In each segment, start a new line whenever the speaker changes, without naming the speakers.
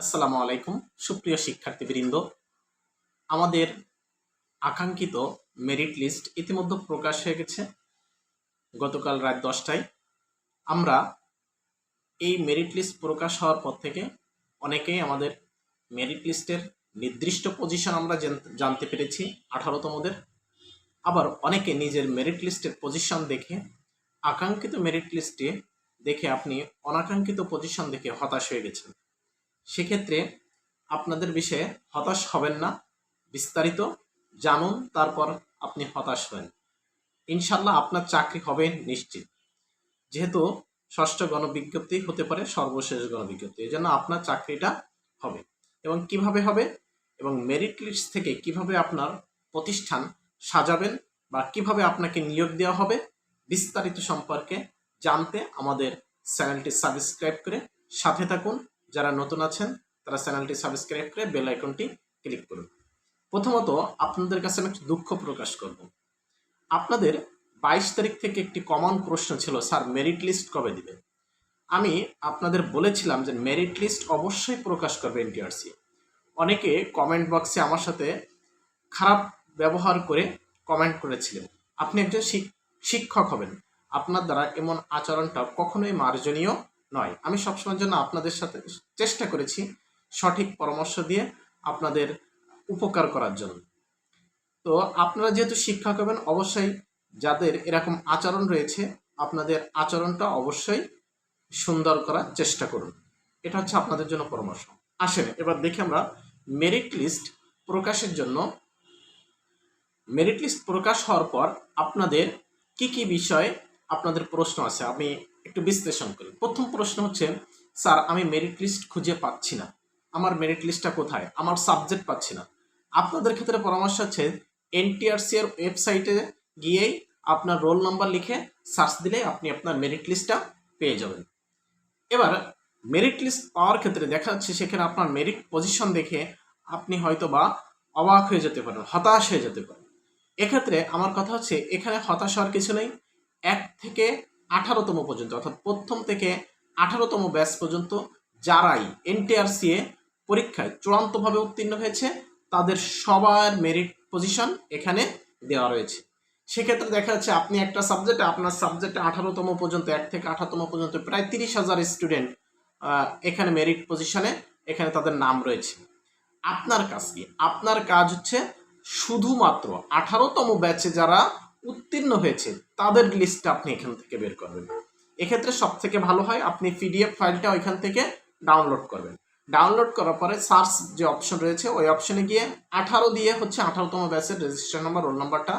আসসালামু আলাইকুম, সুপ্রিয় শিক্ষার্থীবৃন্দ। আমাদের আকাঙ্ক্ষিত মেরিট লিস্ট ইতিমধ্যে প্রকাশ হয়ে গেছে। গতকাল রাত দশটায় আমরা এই মেরিট লিস্ট প্রকাশ হওয়ার পর থেকে অনেকেই আমাদের মেরিট লিস্টের নির্দিষ্ট পজিশন আমরা জানতে পেরেছি আঠারোতমদের আবার অনেকে নিজের মেরিট লিস্টের পজিশন দেখে, আকাঙ্ক্ষিত মেরিট লিস্টে দেখে আপনি অনাকাঙ্ক্ষিত পজিশন দেখে হতাশ হয়ে গেছেন। সেক্ষেত্রে আপনাদের বিষয়ে হতাশ হবেন না, বিস্তারিত জানুন, তারপর আপনি হতাশ হবেন। ইনশাল্লাহ আপনার চাকরি হবে নিশ্চিত। যেহেতু ষষ্ঠ গণবিজ্ঞপ্তি হতে পারে, সর্বশেষ গণবিজ্ঞপ্তি এই জন্য আপনার চাকরিটা হবে। এবং কীভাবে হবে? এবং মেরিট লিস্ট থেকে কীভাবে আপনার প্রতিষ্ঠান সাজাবেন বা কীভাবে আপনাকে নিয়োগ দেওয়া হবে, বিস্তারিত সম্পর্কে জানতে আমাদের চ্যানেলটি সাবস্ক্রাইব করে সাথে থাকুন। যারা নতুন আছেন, তারা চ্যানেলটি সাবস্ক্রাইব করে বেল আইকনটি ক্লিক করুন। প্রথমত, আপনাদের কাছে আমি একটু দুঃখ প্রকাশ করব। আপনাদের বাইশ তারিখ থেকে একটি কমন প্রশ্ন ছিল, স্যার মেরিট লিস্ট কবে দিবে আমি আপনাদের বলেছিলাম যে মেরিট লিস্ট অবশ্যই প্রকাশ করবে এনটিআরসি। অনেকে কমেন্ট বক্সে আমার সাথে খারাপ ব্যবহার করে কমেন্ট করেছিলেন। আপনি একজন শিক্ষক হবেন। আপনার দ্বারা এমন আচরণটা কখনোই মার্জনীয় নয়। আমি সবসময়ের জন্য আপনাদের সাথে চেষ্টা করেছি সঠিক পরামর্শ দিয়ে আপনাদের উপকার করার জন্য। তো আপনারা যেহেতু শিক্ষক হবেন, অবশ্যই যাদের এরকম আচরণ রয়েছে, আপনাদের আচরণটা অবশ্যই সুন্দর করার চেষ্টা করুন। এটা হচ্ছে আপনাদের জন্য পরামর্শ। আসেন, এবার দেখি আমরা মেরিট লিস্ট প্রকাশের জন্য। মেরিট লিস্ট প্রকাশ হওয়ার পর আপনাদের কি কি বিষয়ে আপনাদের প্রশ্ন আছে? আমি একটু বিশ্লেষণ করি প্রথম প্রশ্ন হচ্ছে, স্যার, আমি মেরিট লিস্ট খুঁজে পাচ্ছি না। আমার মেরিট লিস্টটা কোথায়? আমার সাবজেক্ট পাচ্ছি না। আপনাদের ক্ষেত্রে পরামর্শ হচ্ছে এনটিআরসি এর ওয়েবসাইটে গিয়েই আপনার রোল নাম্বার লিখে সার্চ দিলে আপনি আপনার মেরিট লিস্টটা পেয়ে যাবেন। এবার মেরিট লিস্ট পাওয়ার ক্ষেত্রে দেখা যাচ্ছে সেখানে আপনার মেরিট পজিশন দেখে আপনি হয়তো বা অবাক হয়ে যেতে পারেন, হতাশ হয়ে যেতে পারেন। এক্ষেত্রে আমার কথা হচ্ছে, এখানে হতাশ হওয়ার কিছু নেই। এক থেকে আঠারোতম পর্যন্ত, অর্থাৎ প্রথম থেকে আঠারোতম ব্যাচ পর্যন্ত যারাই এনটিআরসিএ পরীক্ষায় চূড়ান্তভাবে উত্তীর্ণ হয়েছে, তাদের সবার মেরিট পজিশন এখানে দেওয়া রয়েছে। সেক্ষেত্রে দেখা যাচ্ছে আপনি একটা সাবজেক্টে আপনার সাবজেক্টে আঠারোতম পর্যন্ত, এক থেকে আঠারোতম পর্যন্ত প্রায় তিরিশ হাজার স্টুডেন্ট এখানে মেরিট পজিশনে এখানে তাদের নাম রয়েছে। আপনার কাজ কি? আপনার কাজ হচ্ছে শুধুমাত্র আঠারোতম ব্যাচে যারা উত্তীর্ণ হয়েছে, তাদের লিস্টটা আপনি এখান থেকে বের করবেন। এক্ষেত্রে সব থেকে ভালো হয়, আপনি পিডিএফ ফাইলটা ওইখান থেকে ডাউনলোড করবেন। ডাউনলোড করার পরে সার্চ যে অপশন রয়েছে, ওই অপশনে গিয়ে আঠারো দিয়ে হচ্ছে আঠারোতম ব্যাচের রেজিস্ট্রেশন নাম্বার রোল নাম্বারটা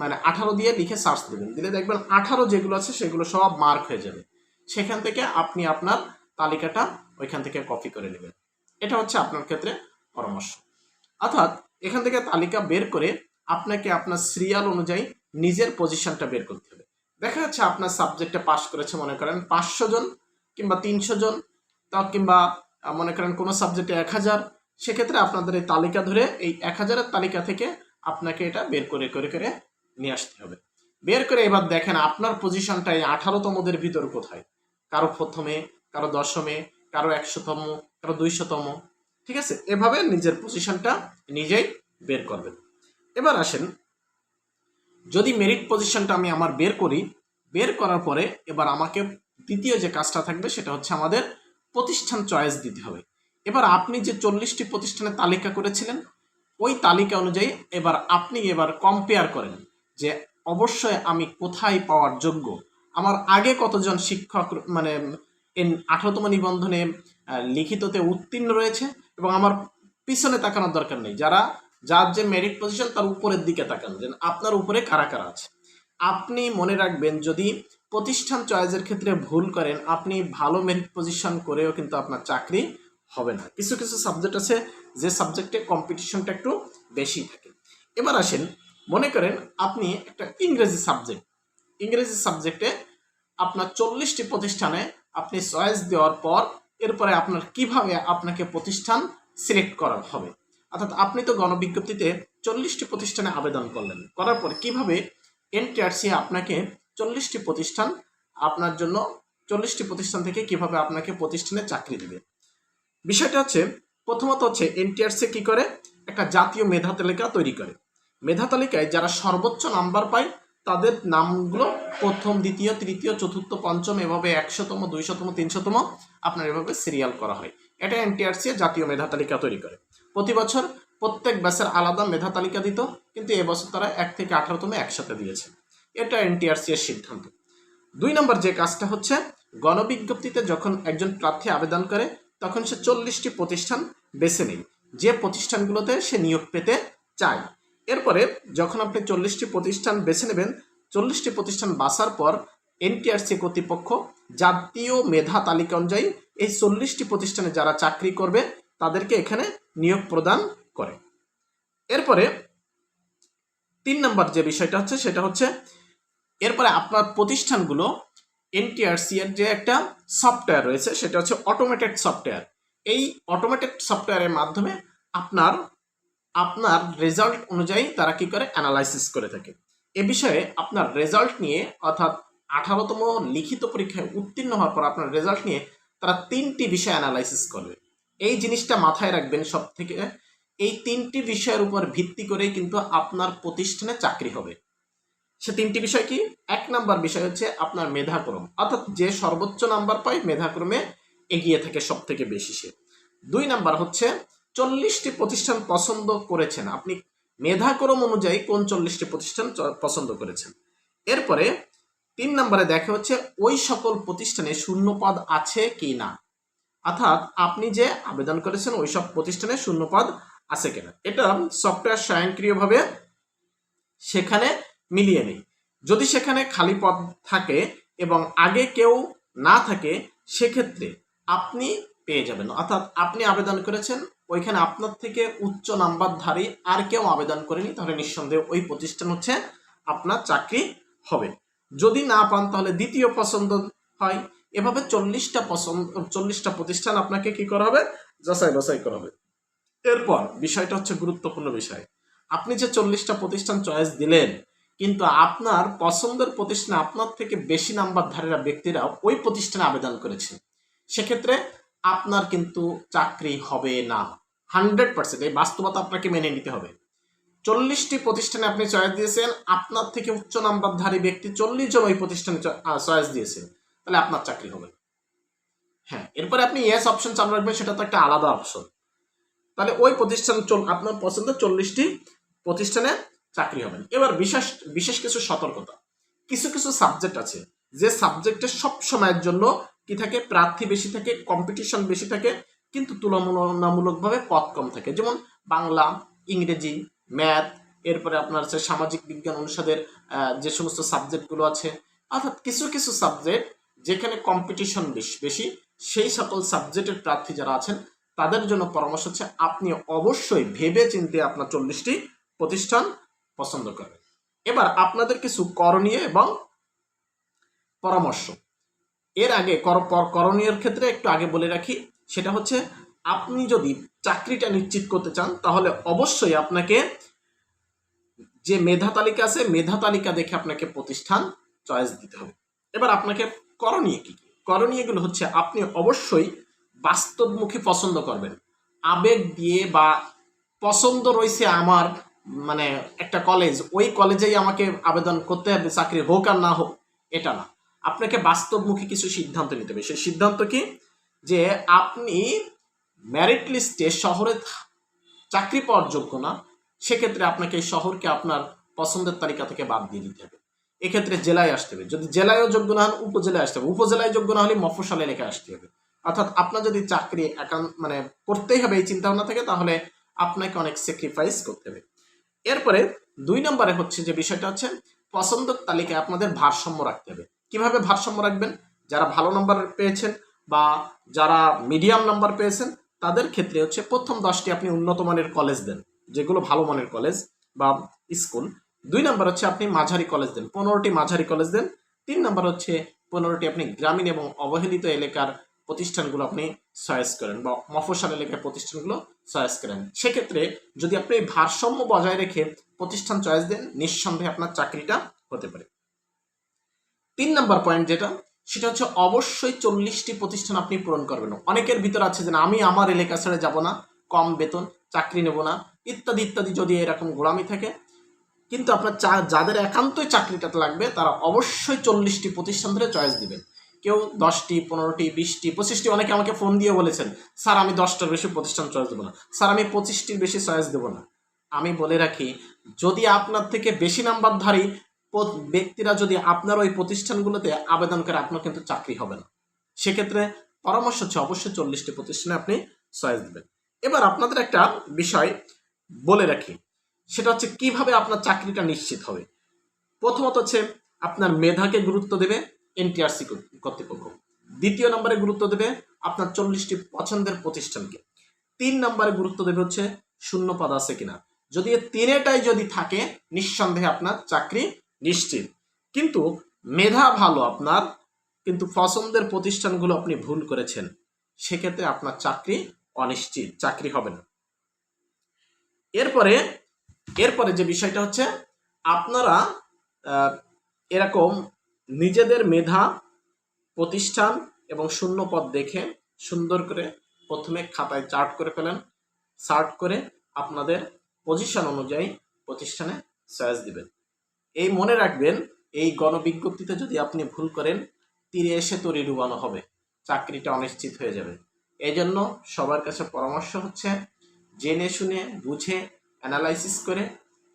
মানে আঠারো দিয়ে লিখে সার্চ দেবেন। দিলে দেখবেন আঠারো যেগুলো আছে, সেগুলো সব মার্ক হয়ে যাবে। সেখান থেকে আপনি আপনার তালিকাটা ওইখান থেকে কপি করে নেবেন। এটা হচ্ছে আপনার ক্ষেত্রে পরামর্শ। অর্থাৎ এখান থেকে তালিকা বের করে আপনাকে আপনার সিরিয়াল অনুযায়ী নিজের পজিশনটা বের করতে হবে। দেখা যাচ্ছে আপনার সাবজেক্টে পাশ করেছে, মনে করেন পাঁচশো জন কিংবা তিনশো জন, তা কিংবা মনে করেন কোনো সাবজেক্টে এক হাজার, সেক্ষেত্রে আপনাদের এই তালিকা ধরে এই এক হাজারের তালিকা থেকে আপনাকে এটা বের করে করে করে নিয়ে আসতে হবে। বের করে এবার দেখেন আপনার পজিশনটা এই আঠারোতমদের ভিতর কোথায়? কারও প্রথমে, কারও দশমে, কারও একশোতম, কারও দুইশোতম, ঠিক আছে? এভাবে নিজের পজিশনটা নিজেই বের করবেন। এবার আসেন, যদি মেরিট পজিশনটা আমি আমার বের করি, বের করার পরে এবার আমাকে দ্বিতীয় যে কাজটা থাকবে সেটা হচ্ছে আমাদের প্রতিষ্ঠান চয়েস দিতে হবে। এবার আপনি যে চল্লিশটি প্রতিষ্ঠানের তালিকা করেছিলেন, ওই তালিকা অনুযায়ী এবার আপনি এবার কম্পেয়ার করেন যে অবশ্যই আমি কোথায় পাওয়ার যোগ্য। আমার আগে কতজন শিক্ষক মানে আঠারোতম নিবন্ধনে লিখিততে উত্তীর্ণ রয়েছে এবং আমার পিছনে তাকানোর দরকার নেই। যারা যার যে মেরিট পজিশন তার উপরের দিকে তাকান যে আপনার উপরে কারা কারা আছে। আপনি মনে রাখবেন, যদি প্রতিষ্ঠান চয়েসের ক্ষেত্রে ভুল করেন, আপনি ভালো মেরিট পজিশন করেও কিন্তু আপনার চাকরি হবে না। কিছু কিছু সাবজেক্ট আছে যে সাবজেক্টে কম্পিটিশনটা একটু বেশি থাকে। এবার আসেন, মনে করেন আপনি একটা ইংরেজি সাবজেক্ট ইংরেজি সাবজেক্টে আপনার চল্লিশটি প্রতিষ্ঠানে আপনি চয়েস দেওয়ার পর, এরপরে আপনার কীভাবে আপনাকে প্রতিষ্ঠান সিলেক্ট করা হবে? অর্থাৎ আপনি তো গণবিজ্ঞপ্তিতে চল্লিশটি প্রতিষ্ঠানে আবেদন করলেন। করার পর কীভাবে এনটিআরসি আপনাকে চল্লিশটি প্রতিষ্ঠান, আপনার জন্য চল্লিশটি প্রতিষ্ঠান থেকে কীভাবে আপনাকে প্রতিষ্ঠানে চাকরি দেবে? বিষয়টা হচ্ছে, প্রথমত হচ্ছে এনটিআরসি কি করে? একটা জাতীয় মেধা তালিকা তৈরি করে। মেধা তালিকায় যারা সর্বোচ্চ নাম্বার পায়, তাদের নামগুলো প্রথম, দ্বিতীয়, তৃতীয়, চতুর্থ, পঞ্চম, এভাবে একশোতম, দুইশোতম, তিনশোতম, আপনার এভাবে সিরিয়াল করা হয়। এটা এনটিআরসি জাতীয় মেধা তালিকা তৈরি করে। প্রতি বছর প্রত্যেক ব্যাচের আলাদা মেধা তালিকা দিত, কিন্তু এবছর তারা এক থেকে আঠারোতম একসাথে দিয়েছে। এটা এনটিআরসি এর সিদ্ধান্ত। দুই নম্বর যে কাজটা হচ্ছে, গণবিজ্ঞপ্তিতে যখন একজন প্রার্থী আবেদন করে, তখন সে চল্লিশটি প্রতিষ্ঠান বেছে নেয়। যে প্রতিষ্ঠানগুলোতে সে নিয়োগ পেতে চায়। এরপরে যখন আপনি চল্লিশটি প্রতিষ্ঠান বেছে নেবেন, চল্লিশটি প্রতিষ্ঠান বাছার পর এনটিআরসি কর্তৃপক্ষ জাতীয় মেধা তালিকা অনুযায়ী এই চল্লিশটি প্রতিষ্ঠানে যারা চাকরি করবে, তাদেরকে এখানে নিয়োগ প্রদান করে। এরপরে তিন নম্বর যে বিষয়টা হচ্ছে, সেটা হচ্ছে এরপরে আপনার প্রতিষ্ঠানগুলো এনটিআরসি এর যে একটা সফটওয়্যার রয়েছে, সেটা হচ্ছে অটোমেটেড সফটওয়্যার এই অটোমেটেড সফটওয়্যারের মাধ্যমে আপনার আপনার রেজাল্ট অনুযায়ী তারা কি করে? অ্যানালাইসিস করে থাকে। এ বিষয়ে আপনার রেজাল্ট নিয়ে, অর্থাৎ আঠারোতম লিখিত পরীক্ষায় উত্তীর্ণ হওয়ার পর আপনার রেজাল্ট নিয়ে তারা তিনটি বিষয় অ্যানালাইসিস করবে। এই জিনিসটা মাথায় রাখবেন সব থেকে এই তিনটি বিষয়ের উপর ভিত্তি করেই কিন্তু আপনার প্রতিষ্ঠানে চাকরি হবে। সে তিনটি বিষয় কি? এক নাম্বার বিষয় হচ্ছে আপনার মেধাক্রম। অর্থাৎ যে সর্বোচ্চ নাম্বার পায়, মেধাক্রমে এগিয়ে থাকে সব থেকে বেশি সে। দুই নাম্বার হচ্ছে, চল্লিশটি প্রতিষ্ঠান পছন্দ করেছেন। আপনি মেধাক্রম অনুযায়ী কোন চল্লিশটি প্রতিষ্ঠান পছন্দ করেছেন? এরপরে তিন নম্বরে দেখা হচ্ছে, ওই সকল প্রতিষ্ঠানে শূন্যপদ আছে কি না? অর্থাৎ আপনি যে আবেদন করেছেন ওই সব প্রতিষ্ঠানে শূন্যপদ আছে কিনা। এটা সফটওয়্যার স্বয়ংক্রিয়ভাবে সেখানে মিলিয়ে নেই। যদি সেখানে খালি পদ থাকে এবং আগে কেউ না থাকে, সেক্ষেত্রে আপনি পেয়ে যাবেন। অর্থাৎ আপনি আবেদন করেছেন, ওইখানে আপনার থেকে উচ্চ নাম্বারধারী আর কেউ আবেদন করেনি, তাহলে নিঃসন্দেহে ওই প্রতিষ্ঠান হচ্ছে আপনার চাকরি হবে। যদি না পান, তাহলে দ্বিতীয় পছন্দ হয়। এভাবে চল্লিশটা পছন্দ, চল্লিশটা প্রতিষ্ঠান আপনাকে কি করা হবে? যাচাই বাছাই করা হবে। এরপর বিষয়টা হচ্ছে গুরুত্বপূর্ণ বিষয়। আপনি যে চল্লিশটা প্রতিষ্ঠান চয়েস দিলেন, কিন্তু আপনার পছন্দের প্রতিষ্ঠানে আপনার থেকে বেশি নাম্বারধারীরা ব্যক্তিরা ওই প্রতিষ্ঠানে আবেদন করেছে সেক্ষেত্রে আপনার কিন্তু চাকরি হবে না। হান্ড্রেড পার্সেন্ট, এই বাস্তবতা আপনাকে মেনে নিতে হবে। চল্লিশটি প্রতিষ্ঠানে আপনি চয়েস দিয়েছেন, আপনার থেকে উচ্চ নাম্বারধারী ব্যক্তি চল্লিশ জন ওই প্রতিষ্ঠানে চয়েস দিয়েছেন। তাহলে আপনার চাকরি হবে। হ্যাঁ এরপরে আপনি ইয়েস অপশন চালু রাখবেন, সেটা তো একটা আলাদা অপশন তাহলে ওই প্রতিষ্ঠান আপনার পছন্দের চল্লিশটি প্রতিষ্ঠানে চাকরি হবেন এবার বিশেষ বিশেষ কিছু সতর্কতা। কিছু কিছু সাবজেক্ট আছে, যে সাবজেক্টে সব সময়ের জন্য কি থাকে, প্রার্থী বেশি থাকে কম্পিটিশন বেশি থাকে, কিন্তু তুলনামূলকভাবে পথ কম থাকে। যেমন বাংলা, ইংরেজি ম্যাথ এরপরে আপনার হচ্ছে সামাজিক বিজ্ঞান অনুষদের যে সমস্ত সাবজেক্টগুলো আছে, অর্থাৎ কিছু কিছু সাবজেক্ট যেখানে কম্পিটিশন বেশি বেশি, সেই সকল সাবজেক্টের প্রার্থী যারা আছেন, তাদের জন্য পরামর্শ হচ্ছে, আপনি অবশ্যই ভেবে চিন্তে আপনার চল্লিশটি প্রতিষ্ঠান পছন্দ করবেন। এবার আপনাদের কিছু করণীয় এবং পরামর্শ। এর আগে করণীয়ের ক্ষেত্রে একটু আগে বলে রাখি, সেটা হচ্ছে, আপনি যদি চাকরিটা নিশ্চিত করতে চান, তাহলে অবশ্যই আপনাকে যে মেধা তালিকা আছে, মেধা তালিকা দেখে আপনাকে প্রতিষ্ঠান চয়েস দিতে হবে। এবার আপনাকে করণীয় কি? করণীয়গুলো হচ্ছে আপনি অবশ্যই বাস্তবমুখী পছন্দ করবেন। আবেগ দিয়ে বা পছন্দ রয়েছে আমার মানে একটা কলেজ ওই কলেজেই আমাকে আবেদন করতে হবে, চাকরি হোক আর না হোক, এটা না। আপনাকে বাস্তবমুখী কিছু সিদ্ধান্ত নিতে হবে। সেই সিদ্ধান্ত কি? যে আপনি ম্যারিট লিস্টে শহরে চাকরি পাওয়ার যোগ্য না, সেক্ষেত্রে আপনাকে এই শহরকে আপনার পছন্দের তালিকা থেকে বাদ দিয়ে দিতে হবে। এক্ষেত্রে জেলায় আসতে হবে। যদি জেলায়ও যোগ্য না হন, উপজেলায় আসতে হবে। উপজেলায় যোগ্য না হলে মফস্বল এলাকায় আসতে হবে। অর্থাৎ আপনার যদি চাকরি একান মানে করতেই হবে, এই চিন্তা ভাবনা থেকে, তাহলে আপনাকে অনেক স্যাক্রিফাইস করতে হবে। এরপরে দুই নম্বরে হচ্ছে যে বিষয়টা হচ্ছে, পছন্দের তালিকায় আপনাদের ভারসাম্য রাখতে হবে। কীভাবে ভারসাম্য রাখবেন? যারা ভালো নম্বর পেয়েছেন বা যারা মিডিয়াম নাম্বার পেয়েছেন, তাদের ক্ষেত্রে হচ্ছে প্রথম দশটি আপনি উন্নত মানের কলেজ দেন, যেগুলো ভালো মানের কলেজ বা স্কুল দুই নাম্বার হচ্ছে আপনি মাঝারি কলেজ দেন, পনেরোটি মাঝারি কলেজ দেন। তিন নাম্বার হচ্ছে পনেরোটি আপনি গ্রামীণ এবং অবহেলিত এলাকার প্রতিষ্ঠানগুলো আপনি সয়েস করেন বা মফস্বল এলাকার প্রতিষ্ঠানগুলো চয়েস করেন। সেক্ষেত্রে যদি আপনি ভারসাম্য বজায় রেখে প্রতিষ্ঠান চয়েস দেন, নিঃসন্দেহে আপনার চাকরিটা হতে পারে। তিন নাম্বার পয়েন্ট যেটা, সেটা হচ্ছে অবশ্যই চল্লিশটি প্রতিষ্ঠান আপনি পূরণ করবেন। অনেকের ভিতর আছে যে আমি আমার এলাকা ছেড়ে যাব না, কম বেতন, চাকরি নেব না, ইত্যাদি ইত্যাদি যদি এরকম গোলামি থাকে কিন্তু আপনার চা- যাদের একান্তই চাকরিটা লাগবে, তারা অবশ্যই চল্লিশটি প্রতিষ্ঠান ধরে চয়েস দিবেন। কেউ দশটি, পনেরোটি, বিশটি, পঁচিশটি, অনেকে আমাকে ফোন দিয়ে বলেছেন, স্যার, আমি দশটার বেশি প্রতিষ্ঠান চয়েস দেবো না। স্যার, আমি পঁচিশটির বেশি চয়েস দেবো না। আমি বলে রাখি, যদি আপনার থেকে বেশি নাম্বারধারী প- ব্যক্তিরা যদি আপনার ওই প্রতিষ্ঠানগুলোতে আবেদন করে, আপনার কিন্তু চাকরি হবে না। সেক্ষেত্রে পরামর্শ হচ্ছে, অবশ্যই চল্লিশটি প্রতিষ্ঠানে আপনি চয়েস দেবেন। এবার আপনাদের একটা বিষয় বলে রাখি সেটা হচ্ছে কীভাবে আপনার চাকরিটা নিশ্চিত হবে। প্রথমত হচ্ছে আপনার মেধাকে গুরুত্ব দেবে এনটিআরসি কর্তৃপক্ষ। দ্বিতীয় নম্বরে গুরুত্ব দেবে আপনার চল্লিশটি পছন্দের প্রতিষ্ঠানকে। তিন নম্বরে গুরুত্ব দেবে হচ্ছে শূন্য পদ আছে কিনা। যদি তিনেটাই যদি থাকে, নিঃসন্দেহে আপনার চাকরি নিশ্চিত। কিন্তু মেধা ভালো আপনার, কিন্তু পছন্দের প্রতিষ্ঠানগুলো আপনি ভুল করেছেন, সেক্ষেত্রে আপনার চাকরি অনিশ্চিত, চাকরি হবে না। এরপরে এরপরে যে বিষয়টা হচ্ছে, আপনারা এরকম নিজেদের মেধা, প্রতিষ্ঠান এবং শূন্য পদ দেখে সুন্দর করে প্রথমে খাতায় চার্ট করে ফেলেন, চার্ট করে আপনাদের পজিশন অনুযায়ী প্রতিষ্ঠানে চয়েস দিবেন। এই মনে রাখবেন, এই গণবিজ্ঞপ্তিতে যদি আপনি ভুল করেন, তীরে এসে তরি ডুবানো হবে, চাকরিটা অনিশ্চিত হয়ে যাবে। এই জন্য সবার কাছে পরামর্শ হচ্ছে, জেনে শুনে, বুঝে অ্যানালাইসিস করে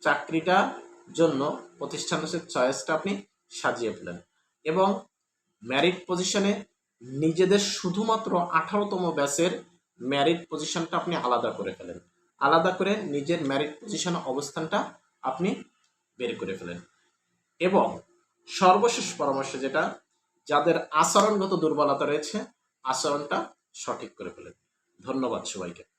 চাকরিটার জন্য প্রতিষ্ঠানের চয়েসটা আপনি সাজিয়ে ফেলেন। এবং ম্যারিট পজিশনে নিজেদের শুধুমাত্র আঠারোতম ব্যাচের ম্যারিট পজিশনটা আপনি আলাদা করে ফেলেন। আলাদা করে নিজের ম্যারিট পজিশন অবস্থানটা আপনি বের করে ফেলেন। এবং সর্বশেষ পরামর্শ যেটা, যাদের আচরণগত দুর্বলতা রয়েছে, আচরণটা সঠিক করে ফেলেন। ধন্যবাদ সবাইকে।